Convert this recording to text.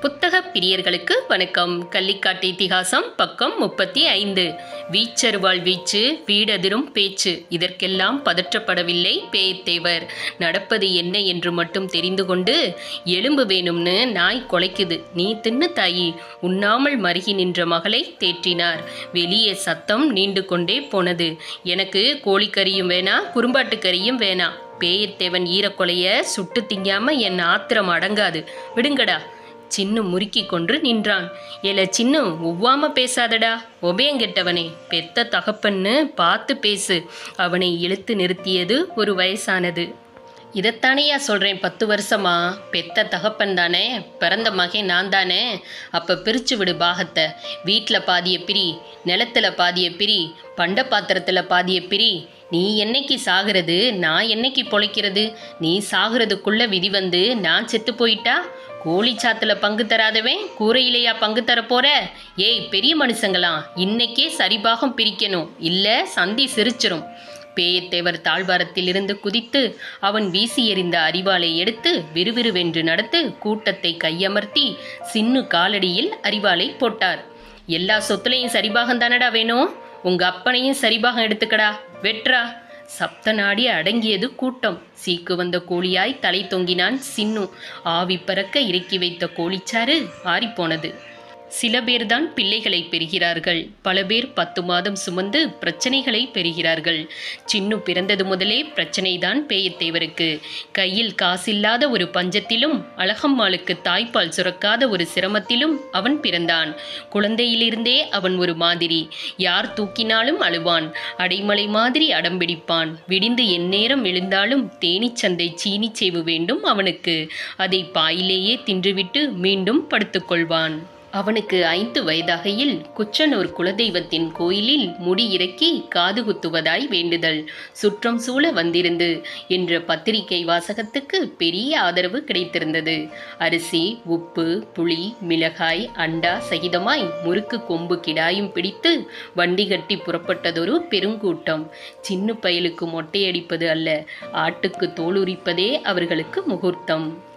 புத்தக பிரியர்களுக்கு வணக்கம். கள்ளிக்காட்டு இத்திகாசம் பக்கம் முப்பத்தி ஐந்து. வீச்சருவாள் வீச்சு வீடதிரும் பேச்சு. இதற்கெல்லாம் பதற்றப்படவில்லை பேயத்தேவர். நடப்பது என்ன என்று மட்டும் தெரிந்து கொண்டு எலும்பு வேணும்னு நாய் கொலைக்குது. நீ தின்னு தாயி. உண்ணாமல் மருகி நின்ற மகளை தேற்றினார். வெளியே சத்தம் நீண்டு கொண்டே போனது. எனக்கு கோழிக்கறியும் வேணா குறும்பாட்டுக்கறியும் வேணா. பேயத்தேவன் ஈரக்கொலைய சுட்டு திங்காம என் ஆத்திரம் அடங்காது. விடுங்கடா. சின்னு முறுக்கி கொன்று நின்றான். ஏல சின்னு ஒவ்வாம பேசாதடா. ஒபேங்கெட்டவனே பெத்த தகப்பன்னு பார்த்து பேசு. அவனை இழுத்து நிறுத்தியது ஒரு வயசானது. இதைத்தானேயா சொல்கிறேன் பத்து வருஷமா? பெத்த தகப்பன் தானே? பிறந்த மகன் நான் தானே? அப்போ பிரித்து விடு பாகத்தை. வீட்டில் பாதிய பிரி நிலத்துல பாதிய பிரி பண்ட பாத்திரத்தில் பாதிய பிரி நீ என்னைக்கு சாகிறது? நான் என்னைக்கு பொழைக்கிறது? நீ சாகிறதுக்குள்ள விதி வந்து நான் செத்து போயிட்டா? கோழிச்சாத்துல பங்கு தராதவன் கூரையிலையா பங்கு தரப்போற ஏய் பெரிய மனுஷங்களாம் இன்னைக்கே சரிபாகம் பிரிக்கணும். இல்ல சந்தி சிரிச்சிரும். பேயத்தேவர் தாழ்வாரத்திலிருந்து குதித்து அவன் வீசி எறிந்த அறிவாளை எடுத்து விறுவிறுவென்று நடத்து கூட்டத்தை கையமர்த்தி சின்னு காலடியில் அறிவாளை போட்டார். எல்லா சொத்துலையும் சரிபாகம் தானடா வேணும்? உங்க அப்பனையும் சரிபாகம் எடுத்துக்கடா. வெட்றா சப்த நாடி அடங்கியது கூட்டம். சீக்கு வந்த கோழியாய் தலை தொங்கினான் சின்னு. ஆவி பறக்க இறக்கி வைத்த கோழிச்சாறு ஆறிப்போனது. சில பேர்தான் பிள்ளைகளை பெறுகிறார்கள். பல பேர் பத்து மாதம் சுமந்து பிரச்சனைகளை பெறுகிறார்கள். சின்னு பிறந்தது முதலே பிரச்சனைதான் பேயத்தேவருக்கு கையில் காசில்லாத ஒரு பஞ்சத்திலும் அழகம்மாளுக்கு தாய்ப்பால் சுரக்காத ஒரு சிரமத்திலும் அவன் பிறந்தான். குழந்தையிலிருந்தே அவன் ஒரு மாதிரி. யார் தூக்கினாலும் அழுவான். அடைமலை மாதிரி அடம்பிடிப்பான் விடிந்து எந்நேரம் எழுந்தாலும் தேனிச்சந்தை சீனி செய்வு வேண்டும் அவனுக்கு. அதை பாயிலேயே தின்றுவிட்டு மீண்டும் படுத்துக்கொள்வான். அவனுக்கு ஐந்து வயதாகையில் குச்சனூர் குலதெய்வத்தின் கோயிலில் முடி இறக்கி காது குத்துவதாய் வேண்டுதல் சுற்றம் சூழ வந்திருந்து என்ற பத்திரிகை வாசகத்துக்கு பெரிய ஆதரவு கிடைத்திருந்தது. அரிசி உப்பு புளி மிளகாய் அண்டா சகிதமாய் முறுக்கு கொம்பு கிடாயும் பிடித்து வண்டி கட்டி புறப்பட்டதொரு பெருங்கூட்டம். சின்ன பயலுக்கு மொட்டையடிப்பது அல்ல ஆட்டுக்கு தோலுரிப்பதே அவர்களுக்கு முகூர்த்தம்.